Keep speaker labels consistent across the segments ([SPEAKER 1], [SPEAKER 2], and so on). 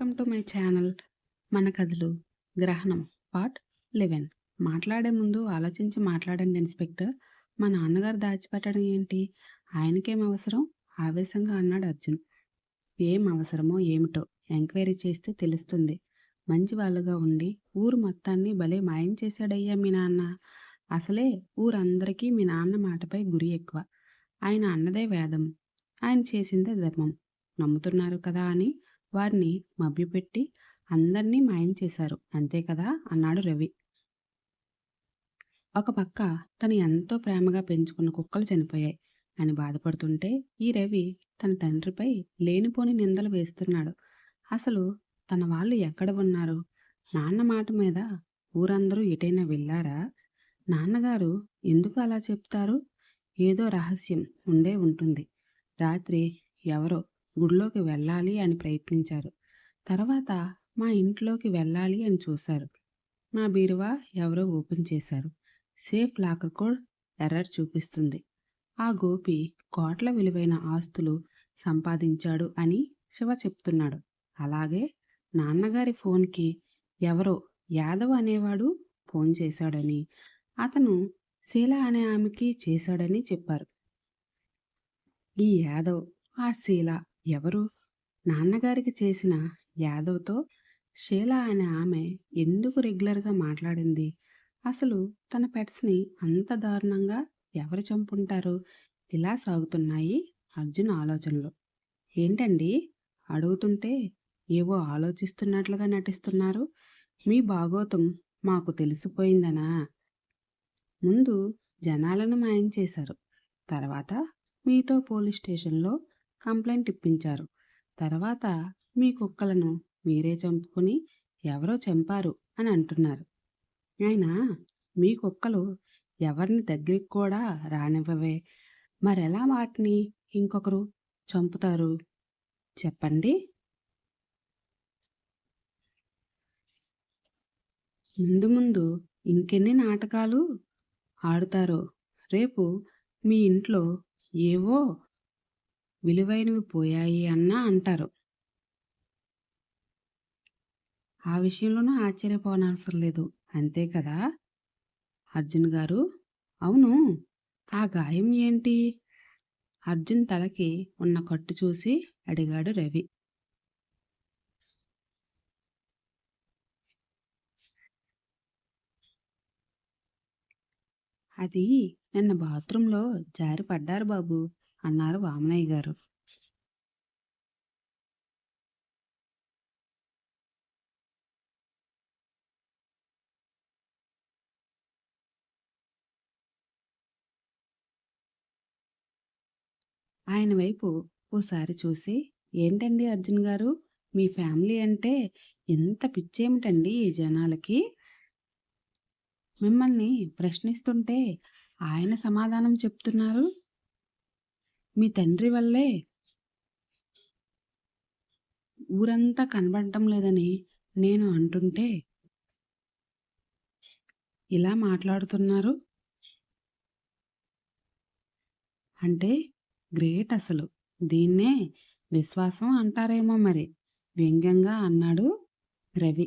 [SPEAKER 1] Welcome to my channel మన కథలు గ్రహణం పార్ట్ లెవెన్ మాట్లాడే ముందు ఆలోచించి మాట్లాడండి ఇన్స్పెక్టర్. మా నాన్నగారు దాచిపెట్టడం ఏంటి? ఆయనకేం అవసరం? ఆవేశంగా అన్నాడు అర్జున్. ఏం అవసరమో ఏమిటో ఎంక్వైరీ చేస్తే తెలుస్తుంది. మంచి వాళ్ళుగా ఉండి ఊరు మొత్తాన్ని భలే మాయం చేశాడయ్యా మీ నాన్న. అసలే ఊరందరికీ మీ నాన్న మాటపై గురి ఎక్కువ. ఆయన అన్నదే వేదం. ఆయన చేసిందే ధర్మం. నమ్ముతున్నారు కదా అని వారిని మభ్యపెట్టి అందరినీ మాయం చేశారు. అంతే కదా? అన్నాడు రవి. ఒక పక్క తను ఎంతో ప్రేమగా పెంచుకున్న కుక్కలు చనిపోయాయి. అని బాధపడుతుంటే ఈ రవి తన తండ్రిపై లేనిపోని నిందలు వేస్తున్నాడు. అసలు తన వాళ్ళు ఎక్కడ ఉన్నారు? నాన్న మాట మీద ఊరందరూ ఎటైనా వెళ్ళారా? నాన్నగారు ఎందుకు అలా చెప్తారు? ఏదో రహస్యం ఉండే ఉంటుంది. రాత్రి ఎవరో గుడిలోకి వెళ్ళాలి అని ప్రయత్నించారు. తర్వాత మా ఇంట్లోకి వెళ్ళాలి అని చూశారు. మా బీరువా ఎవరో ఓపెన్ చేశారు. సేఫ్ లాకర్ కోడ్ ఎర్రర్ చూపిస్తుంది. ఆ గోపి కోట్ల విలువైన ఆస్తులు సంపాదించాడు అని శివ చెప్తున్నాడు. అలాగే నాన్నగారి ఫోన్కి ఎవరో యాదవ్ అనేవాడు ఫోన్ చేశాడని అతను శీల అనే ఆమెకి చేశాడని చెప్పారు. ఈ యాదవ్ ఆ శీల ఎవరు? నాన్నగారికి చేసిన యాదవ్తో షీల అనే ఆమె ఎందుకు రెగ్యులర్గా మాట్లాడింది? అసలు తన పెట్స్ని అంత దారుణంగా ఎవరు చంపుంటారు? ఇలా సాగుతున్నాయి అర్జున్ ఆలోచనలు. ఏంటండి? అడుగుతుంటే ఏవో ఆలోచిస్తున్నట్లుగా నటిస్తున్నారు. మీ భాగోతం మాకు తెలిసిపోయిందనా? ముందు జనాలను మాయం చేశారు. తర్వాత మీతో పోలీస్ స్టేషన్లో కంప్లైంట్ ఇప్పించారు. తర్వాత మీ కుక్కలను మీరే చంపుకుని ఎవరో చంపారు అని అంటున్నారు. అయినా మీ కుక్కలు ఎవరిని దగ్గరికి కూడా రానివ్వవే. మరెలా వాటిని ఇంకొకరు చంపుతారు? చెప్పండి. ముందు ముందు ఇంకెన్ని నాటకాలు ఆడుతారో రేపు మీ ఇంట్లో ఏవో విలువైనవి పోయాయి అన్నా అంటారు. ఆ విషయంలోనూ ఆశ్చర్యపోనవసరం లేదు. అంతే కదా? అర్జున్ గారు. అవును. ఆ గాయం ఏంటి? అర్జున్ తలకి ఉన్న కట్టు చూసి అడిగాడు రవి. అది నిన్న బాత్రూంలో జారి పడ్డారు బాబు. అన్నారు వామనయ్య గారు. ఆయన వైపు ఓసారి చూసి ఏంటండి అర్జున్ గారు? మీ ఫ్యామిలీ అంటే ఎంత పిచ్చేమిటండి ఈ జనాలకి? మిమ్మల్ని ప్రశ్నిస్తుంటే ఆయన సమాధానం చెప్తున్నారు. మీ తండ్రి వల్లే ఊరంతా కనబడటం లేదని నేను అంటుంటే ఇలా మాట్లాడుతున్నారు? అంటే గ్రేట్ అసలు. దీన్నే విశ్వాసం అంటారేమో మరి. వ్యంగ్యంగా అన్నాడు రవి.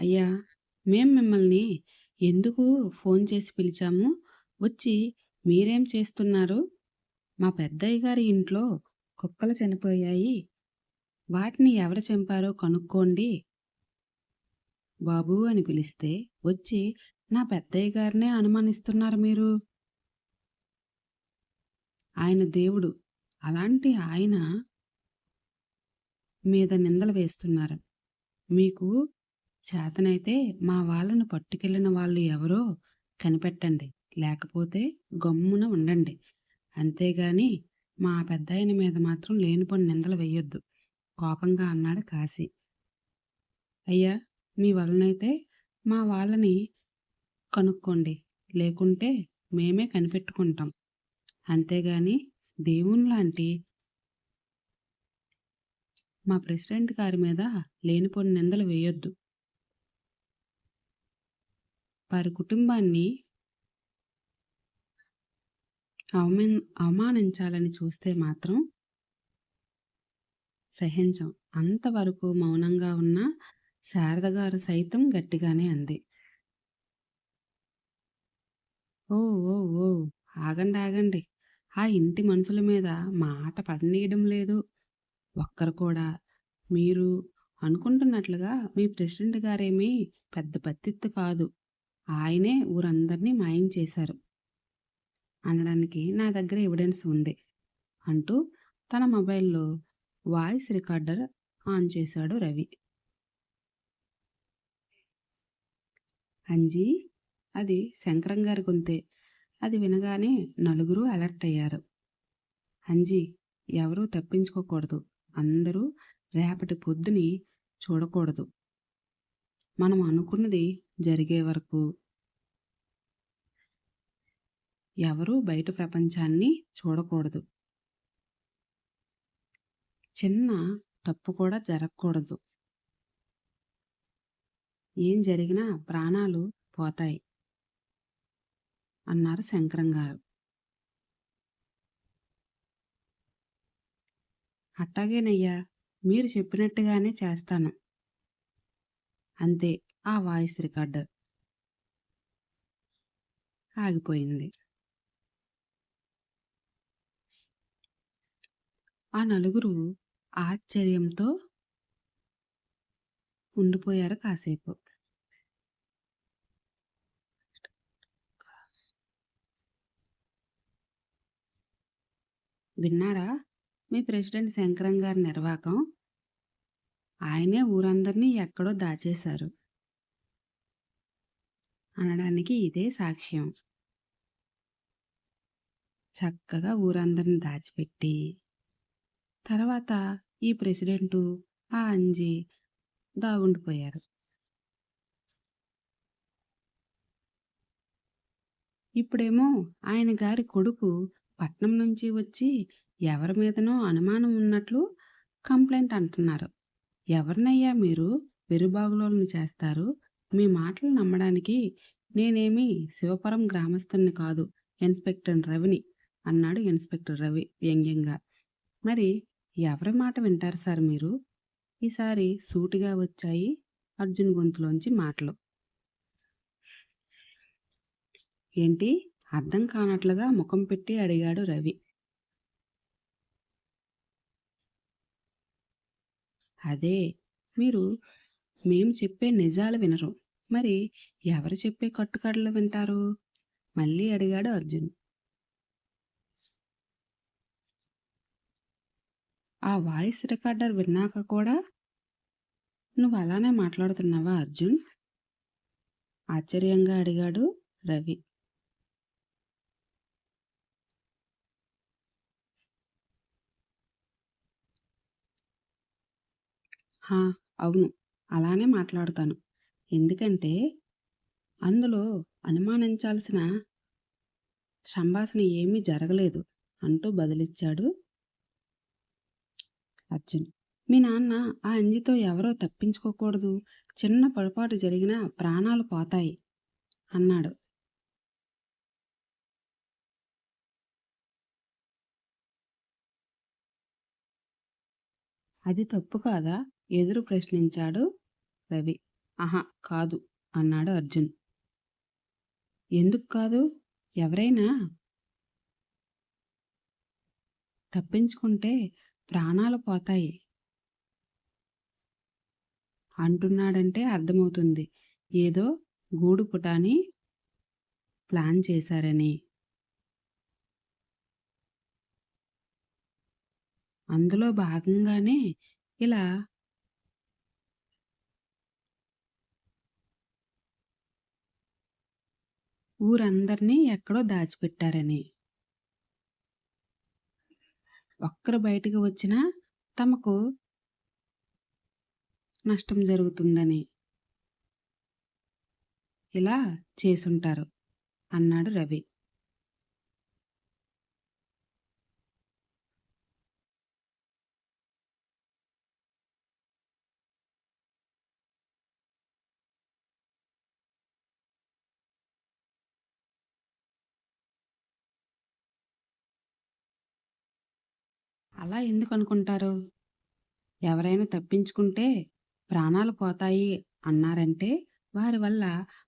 [SPEAKER 1] అయ్యా మేం మిమ్మల్ని ఎందుకు ఫోన్ చేసి పిలిచాము? వచ్చి మీరేం చేస్తున్నారు? మా పెద్దయ్య గారి ఇంట్లో కుక్కలు చనిపోయాయి. వాటిని ఎవరు చంపారో కనుక్కోండి. బాబు అని పిలిస్తే వచ్చి నా పెద్దయ్య గారినే అనుమానిస్తున్నారు మీరు. ఆయన దేవుడు అలాంటి ఆయన మీద నిందలు వేస్తున్నారు. మీకు చేతనైతే మా వాళ్ళను పట్టుకెళ్ళిన వాళ్ళు ఎవరో కనిపెట్టండి. లేకపోతే గమ్మున ఉండండి. అంతేగాని మా పెద్దాయన మీద మాత్రం లేనిపోని నిందలు వేయొద్దు కోపంగా అన్నాడు కాశీ. అయ్యా మీ వలనైతే మా వాళ్ళని కనుక్కోండి. లేకుంటే మేమే కనిపెట్టుకుంటాం. అంతేగాని దేవుని లాంటి మా ప్రెసిడెంట్ గారి మీద లేనిపోని నిందలు వేయొద్దు వారి కుటుంబాన్ని అవమాన్ అవమానించాలని చూస్తే మాత్రం సహించం. అంతవరకు మౌనంగా ఉన్న శారద గారు సైతం గట్టిగానే అంది. ఓ ఓ ఓ ఆగండి. ఆగండి. ఆ ఇంటి మనుషుల మీద మాట పడనీయడం లేదు. ఒక్కరు కూడా. మీరు అనుకుంటున్నట్లుగా మీ ప్రెసిడెంట్ గారేమీ పెద్ద పత్తిత్తు కాదు. ఆయనే ఊరందరినీ మాయం చేశారు. అనడానికి నా దగ్గర ఎవిడెన్స్ ఉంది. అంటూ తన మొబైల్‌లో వాయిస్ రికార్డర్ ఆన్ చేశాడు రవి. అంజీ అది శంకరం గారి గొంతే. అది వినగానే నలుగురు అలర్ట్ అయ్యారు. అంజీ ఎవరూ తప్పించుకోకూడదు. అందరూ రేపటి పొద్దుని చూడకూడదు. మనం అనుకున్నది జరిగే వరకు ఎవరూ బయట ప్రపంచాన్ని చూడకూడదు. చిన్న తప్పు కూడా జరగకూడదు. ఏం జరిగినా ప్రాణాలు పోతాయి. అన్నారు శంకరం గారు. అట్టాగేనయ్యా! మీరు చెప్పినట్టుగానే చేస్తాను. అంతే ఆ వాయిస్ రికార్డర్. ఆగిపోయింది. ఆ నలుగురు ఆశ్చర్యంతో ఉండిపోయారు కాసేపు. విన్నారా? మీ ప్రెసిడెంట్ శంకరం గారి నిర్వాకం. ఆయనే ఊరందరినీ ఎక్కడో దాచేశారు. అనడానికి ఇదే సాక్ష్యం. చక్కగా ఊరందరిని దాచిపెట్టి, తర్వాత ఈ ప్రెసిడెంటు, ఆ అంజి దాగుండిపోయారు. ఇప్పుడేమో ఆయన గారి కొడుకు పట్నం నుంచి వచ్చి ఎవరి మీదనో అనుమానం ఉన్నట్లు కంప్లైంట్ అంటున్నారు. ఎవరినయ్యా మీరు వెరుబాగులోని చేస్తారు? మీ మాటలు నమ్మడానికి నేనేమి శివపురం గ్రామస్తుణ్ణి కాదు. ఇన్స్‌పెక్టర్ రవిని అన్నాడు ఇన్స్‌పెక్టర్ రవి వ్యంగ్యంగా. మరి ఎవరి మాట వింటారు సార్ మీరు? ఈసారి సూటిగా వచ్చాయి అర్జున్ గొంతులోంచి మాటలు. ఏంటి? అర్థం కానట్లుగా ముఖం పెట్టి అడిగాడు రవి. అదే మీరు మేము చెప్పే నిజాలు వినరు. మరి ఎవరు చెప్పే కట్టుకడలు వింటారు? మళ్ళీ అడిగాడు అర్జున్. ఆ వాయిస్ రికార్డర్ విన్నాక కూడా నువ్వు అలానే మాట్లాడుతున్నావా అర్జున్? ఆశ్చర్యంగా అడిగాడు రవి. హా! అవును. అలానే మాట్లాడుతాను. ఎందుకంటే అందులో అనుమానించాల్సిన సంభాషణ ఏమీ జరగలేదు అంటూ బదులిచ్చాడు అర్జున్. మీ నాన్న ఆ అంజితో ఎవరో తప్పించుకోకూడదు. చిన్న పొరపాటు జరిగినా ప్రాణాలు పోతాయి అన్నాడు. అది తప్పు కాదా? ఎదురు ప్రశ్నించాడు రవి. ఆహా! కాదు అన్నాడు అర్జున్. ఎందుకు కాదు? ఎవరైనా తప్పించుకుంటే ప్రాణాలు పోతాయి. అంటున్నాడంటే అర్థమవుతుంది. ఏదో గూడు పుటాని ప్లాన్ చేశారని. అందులో భాగంగానే ఇలా ఊరందరినీ ఎక్కడో దాచిపెట్టారని. ఒక్కరు బయటకు వచ్చినా తమకు నష్టం జరుగుతుందని. ఇలా చేసుంటారు అన్నాడు రవి. అలా ఎందుకు అనుకుంటారు? ఎవరైనా తప్పించుకుంటే ప్రాణాలు పోతాయి అన్నారంటే వారి వల్ల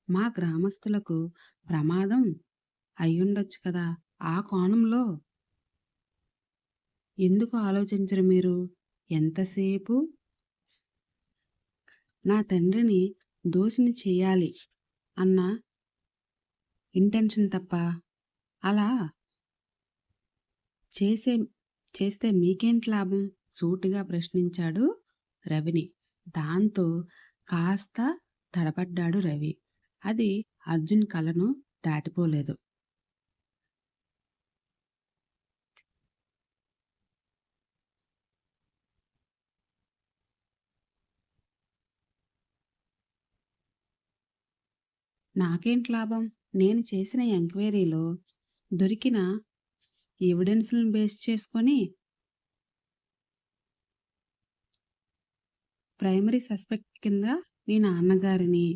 [SPEAKER 1] మా గ్రామస్తులకు ప్రమాదం అయ్యుండొచ్చు కదా ఆ కోణంలో. ఎందుకు ఆలోచించరు మీరు? ఎంతసేపు? నా తండ్రిని దోషిని చేయాలి అన్న ఇంటెన్షన్ తప్ప అలా చేసే చేస్తే మీకేంటి లాభం? సూటిగా ప్రశ్నించాడు రవిని. దాంతో కాస్త తడబడ్డాడు రవి. అది అర్జున్ కలను దాటిపోలేదు. నాకేంటి లాభం? నేను చేసిన ఎంక్వైరీలో దొరికిన ఎవిడెన్స్లను బేస్ చేసుకొని ప్రైమరీ సస్పెక్ట్ కింద మీ నాన్నగారిని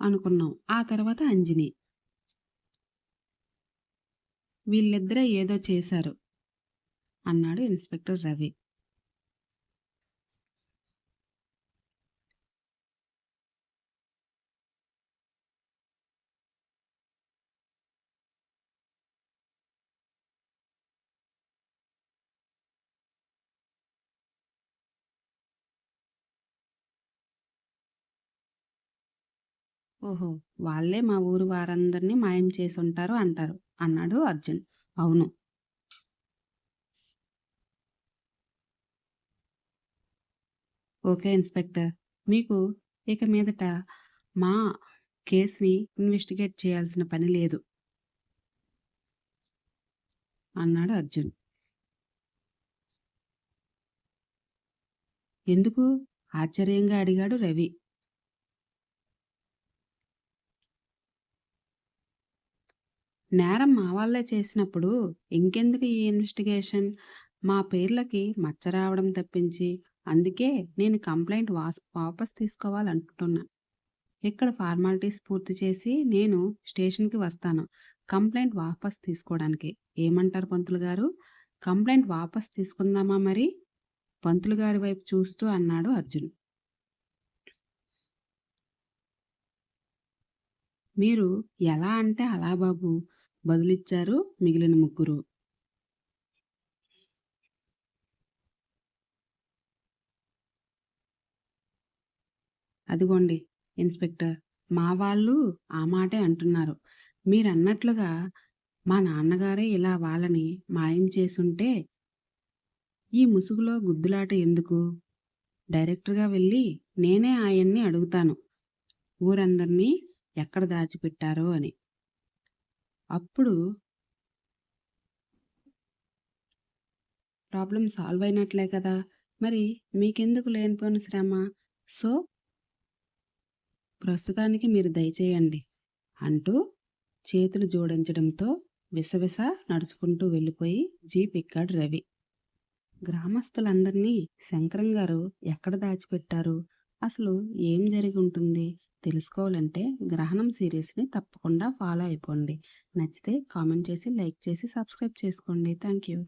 [SPEAKER 1] అనుకున్నాం. ఆ తర్వాత అంజని. వీళ్ళిద్దరే ఏదో చేశారు అన్నాడు ఇన్స్పెక్టర్ రవి. ఓహో వాళ్ళే మా ఊరు వారందరినీ మాయం చేసి ఉంటారు అంటారు అన్నాడు అర్జున్. అవును. Okay inspector. మీకు ఇక మీదట మా కేసుని ఇన్వెస్టిగేట్ చేయాల్సిన పని లేదు అన్నాడు అర్జున్. ఎందుకు? ఆశ్చర్యంగా అడిగాడు రవి. నేరం మా వాళ్ళే చేసినప్పుడు ఇంకెందుకు ఈ ఇన్వెస్టిగేషన్? మా పేర్లకి మచ్చ రావడం తప్పించి అందుకే నేను కంప్లైంట్ వాస్ వాపస్ తీసుకోవాలనుకుంటున్నా ఇక్కడ ఫార్మాలిటీస్ పూర్తి చేసి నేను స్టేషన్కి వస్తాను. కంప్లైంట్ వాపస్ తీసుకోవడానికి. ఏమంటారు పంతులు గారు? కంప్లైంట్ వాపస్ తీసుకుందామా మరి? పంతులు గారి వైపు చూస్తూ అన్నాడు అర్జున్. మీరు ఎలా అంటే అలా బాబు? బదులిచ్చారు మిగిలిన ముగ్గురు. అదిగోండి ఇన్స్పెక్టర్. మా వాళ్ళు ఆ మాటే అంటున్నారు. మీరన్నట్లుగా మా నాన్నగారే ఇలా వాళ్ళని మాయం చేసుంటే ఈ ముసుగులో గుద్దులాట ఎందుకు? డైరెక్టర్గా వెళ్ళి నేనే ఆయన్ని అడుగుతాను. ఊరందరినీ ఎక్కడ దాచిపెట్టారో అని. అప్పుడు ప్రాబ్లం సాల్వ్ అయినట్లే కదా. మరి మీకెందుకు లేనిపోయిన శ్రమ? సో ప్రస్తుతానికి మీరు దయచేయండి అంటూ చేతులు జోడించడంతో విసవిస నడుచుకుంటూ వెళ్ళిపోయి జీప్ ఎక్కాడు రవి. గ్రామస్తులందరినీ శంకరం గారు ఎక్కడ దాచిపెట్టారు? అసలు ఏం జరిగి ఉంటుంది? తెలుసుకోవాలంటే గ్రహణం సిరీస్ని తప్పకుండా ఫాలో అయిపోండి. నచ్చితే కామెంట్ చేసి లైక్ చేసి సబ్స్క్రైబ్ చేసుకోండి. Thank you